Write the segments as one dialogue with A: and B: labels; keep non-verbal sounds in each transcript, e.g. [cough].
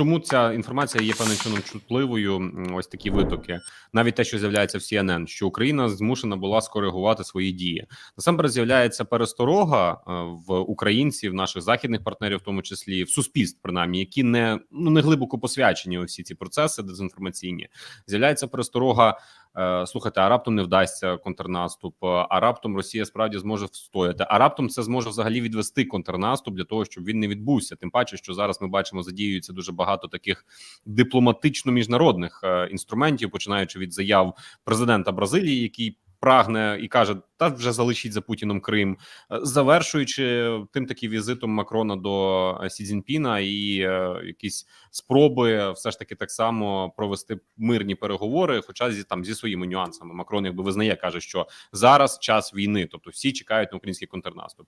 A: чому ця інформація є певним чином чутливою? Ось такі витоки, навіть те, що з'являється в CNN, що Україна змушена була скоригувати свої дії. Насамперед з'являється пересторога е, в українців, наших західних партнерів, в тому числі в суспільств, принаймні, які не ну не глибоко посвячені у всі ці процеси дезінформаційні. З'являється пересторога. Е, Слухайте, а раптом не вдасться контрнаступ, е, а раптом Росія справді зможе встояти. А раптом це зможе взагалі відвести контрнаступ для того, щоб він не відбувся. Тим паче, що зараз ми бачимо, задіюється дуже багато таких дипломатично-міжнародних е, інструментів, починаючи від заяв президента Бразилії, який прагне і каже: та вже залишіть за Путіном Крим, Е, завершуючи тим таки візитом Макрона до е, Сі Цзіньпіна і е, якісь спроби все ж таки так само провести мирні переговори, хоча зі там зі своїми нюансами. Макрон якби визнає, каже, що зараз час війни, тобто всі чекають на український контрнаступ.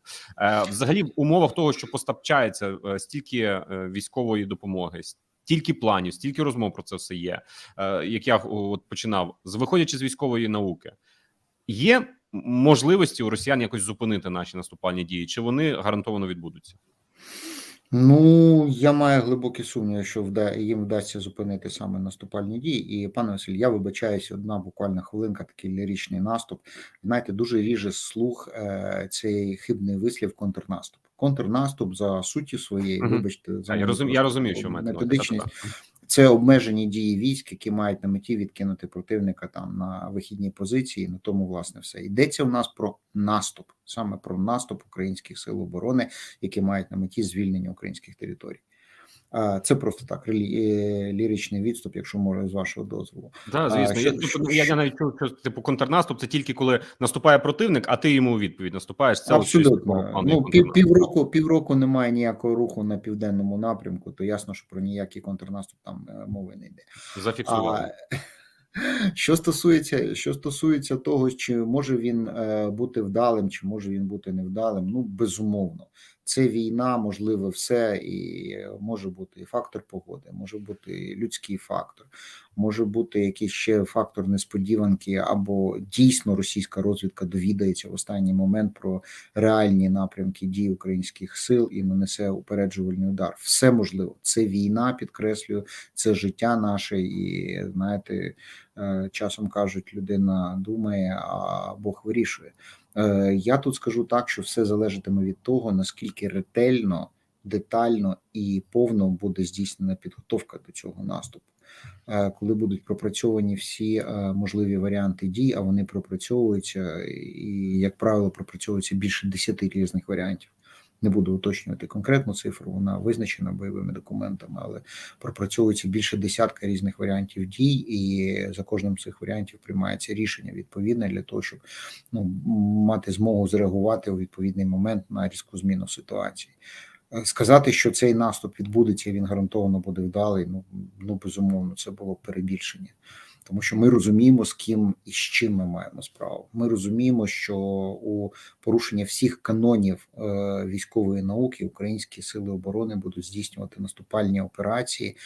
A: Взагалі, в умовах того, що постачається стільки військової допомоги. Стільки планів, стільки розмов про це все є. Як я от починав, з виходячи з військової науки, є можливості у росіян якось зупинити наші наступальні дії, чи вони гарантовано відбудуться?
B: Ну, я маю глибокі сумніви, що вда, їм вдасться зупинити саме наступальні дії. І пане Василь, я вибачаюся, одна буквально хвилинка, такий ліричний наступ. Знаєте, дуже ріже слух е, цей хибний вислів контрнаступ. Контрнаступ за суттю своєї, вибачте, за
A: я розумію, я розумію, що
B: методичність. Це обмежені дії військ, які мають на меті відкинути противника там на вихідні позиції. На тому власне все йдеться. У нас про наступ, саме про наступ українських сил оборони, які мають на меті звільнення українських територій. Це просто так е, ліричний відступ, якщо можна з вашого дозволу. А,
A: звісно.
B: що-
A: я,
B: що-
A: ну, я, я навіть чув, що типу контрнаступ це тільки коли наступає противник, а ти йому у відповідь наступаєш. Це
B: Абсолютно. Ну, пів, півроку, півроку немає ніякого руху на південному напрямку, то ясно, що про ніякий контрнаступ там е, мови не йде.
A: зафіксували.
B: А, [laughs] що стосується, що стосується того, чи може він е, бути вдалим, чи може він бути невдалим, ну безумовно, це війна, можливе все, і е, може бути і фактор погоди, може бути людський фактор, може бути якийсь ще фактор несподіванки, або дійсно російська розвідка довідається в останній момент про реальні напрямки дій українських сил і нанесе упереджувальний удар. Все можливо. Це війна, підкреслюю, це життя наше, і знаєте, е, часом кажуть, людина думає, а Бог вирішує. Е, Я тут скажу так, що все залежатиме від того, наскільки ретельно, детально і повно буде здійснена підготовка до цього наступу. Е, Коли будуть пропрацьовані всі е, можливі варіанти дій, а вони пропрацьовуються, і, як правило, пропрацьовується більше 10 різних варіантів. Не буду уточнювати конкретну цифру, вона визначена бойовими документами, але пропрацьовується більше десятка різних варіантів дій, і за кожним з цих варіантів приймається рішення відповідне для того, щоб ну, мати змогу зреагувати у відповідний момент на різку зміну ситуації. Е, Сказати, що цей наступ відбудеться, він гарантовано буде вдалий. Ну ну безумовно, це було перебільшення, тому що ми розуміємо, з ким і з чим ми маємо справу. Ми розуміємо, що у порушення всіх канонів е, військової науки українські сили оборони будуть здійснювати наступальні операції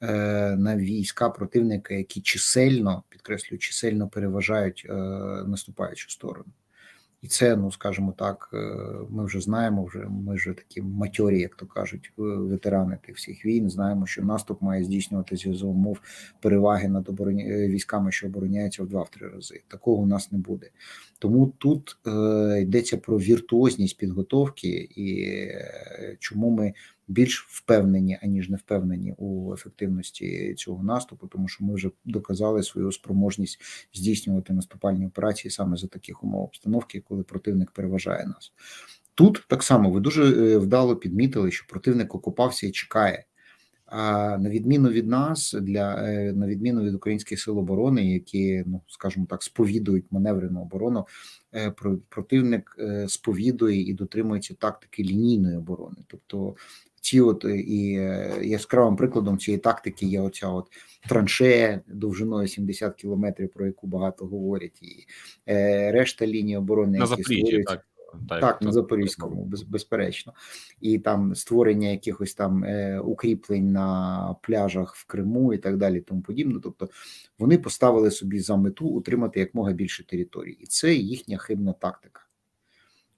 B: е, на війська противника, які чисельно підкреслюю, чисельно переважають е, наступаючу сторону. І це, ну скажімо так, е, ми вже знаємо, вже ми вже такі матьорі, як то кажуть, е, ветерани тих всіх війн. Знаємо, що наступ має здійснюватися за умов переваги над обороні е, військами, що обороняються в два-три рази. Такого у нас не буде. Тому тут е, йдеться про віртуозність підготовки і чому ми більш впевнені, аніж не впевнені у ефективності цього наступу, тому що ми вже доказали свою спроможність здійснювати наступальні операції саме за таких умов обстановки, коли противник переважає нас. Тут так само ви дуже е, вдало підмітили, що противник окупався і чекає. А на відміну від нас, для е, на відміну від українських сил оборони, які ну скажімо так, сповідують маневрену оборону, е, про- противник сповідує і дотримується тактики лінійної оборони. Тобто, ці от е, і е, яскравим прикладом цієї тактики є оця от траншея довжиною 70 кілометрів, про яку багато говорять, і е, решта лінії оборони,
A: На
B: які створюються-
A: так. Так,
B: так, на. Запорізькому, без, безперечно, і там створення якихось там е, укріплень на пляжах в Криму і так далі, тому подібне. Тобто вони поставили собі за мету утримати якмога більше територій, і це їхня хибна тактика.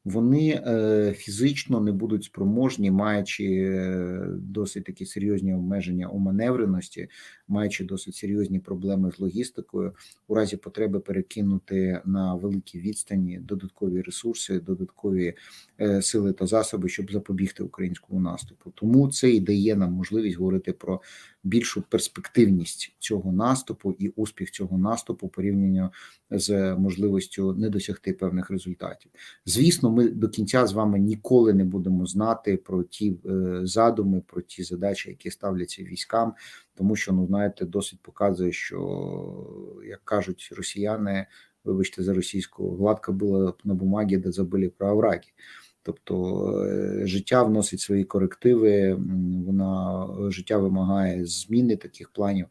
B: Вони е, фізично не будуть спроможні, маючи е, досить такі серйозні обмеження у маневреності, маючи досить серйозні проблеми з логістикою, у разі потреби перекинути на великі відстані додаткові ресурси, додаткові е, сили та засоби, щоб запобігти українському наступу. Тому це і дає нам можливість говорити про більшу перспективність цього наступу і успіх цього наступу порівняно з можливістю не досягти певних результатів. Звісно, ми до кінця з вами ніколи не будемо знати про ті е, задуми, про ті задачі, які ставляться військам, тому що ну знаєте, досить показує, що як кажуть росіяни, вибачте за російську, гладко було на бумагі, де забили про овраги. Тобто е, життя вносить свої корективи, вона життя вимагає зміни таких планів.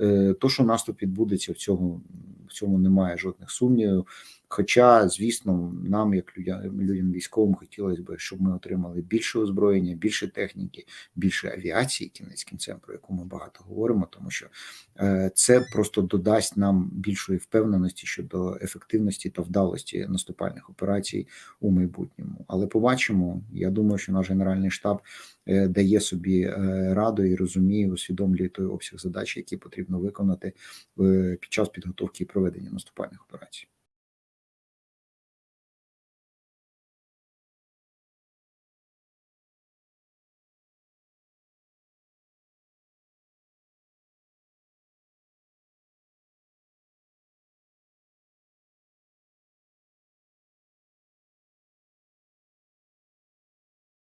B: Е, То, що наступ відбудеться, в цьому в цьому немає жодних сумнівів. Хоча, звісно, нам, як людям, людям військовим, хотілося б, щоб ми отримали більше озброєння, більше техніки, більше авіації, кінець кінцем, про яку ми багато говоримо, тому що е, це просто додасть нам більшої впевненості щодо ефективності та вдалості наступальних операцій у майбутньому. Але побачимо. Я думаю, що наш генеральний штаб е, дає собі е, раду і розуміє, усвідомлює той обсяг задач, які потрібно виконати під час підготовки і проведення наступальних операцій.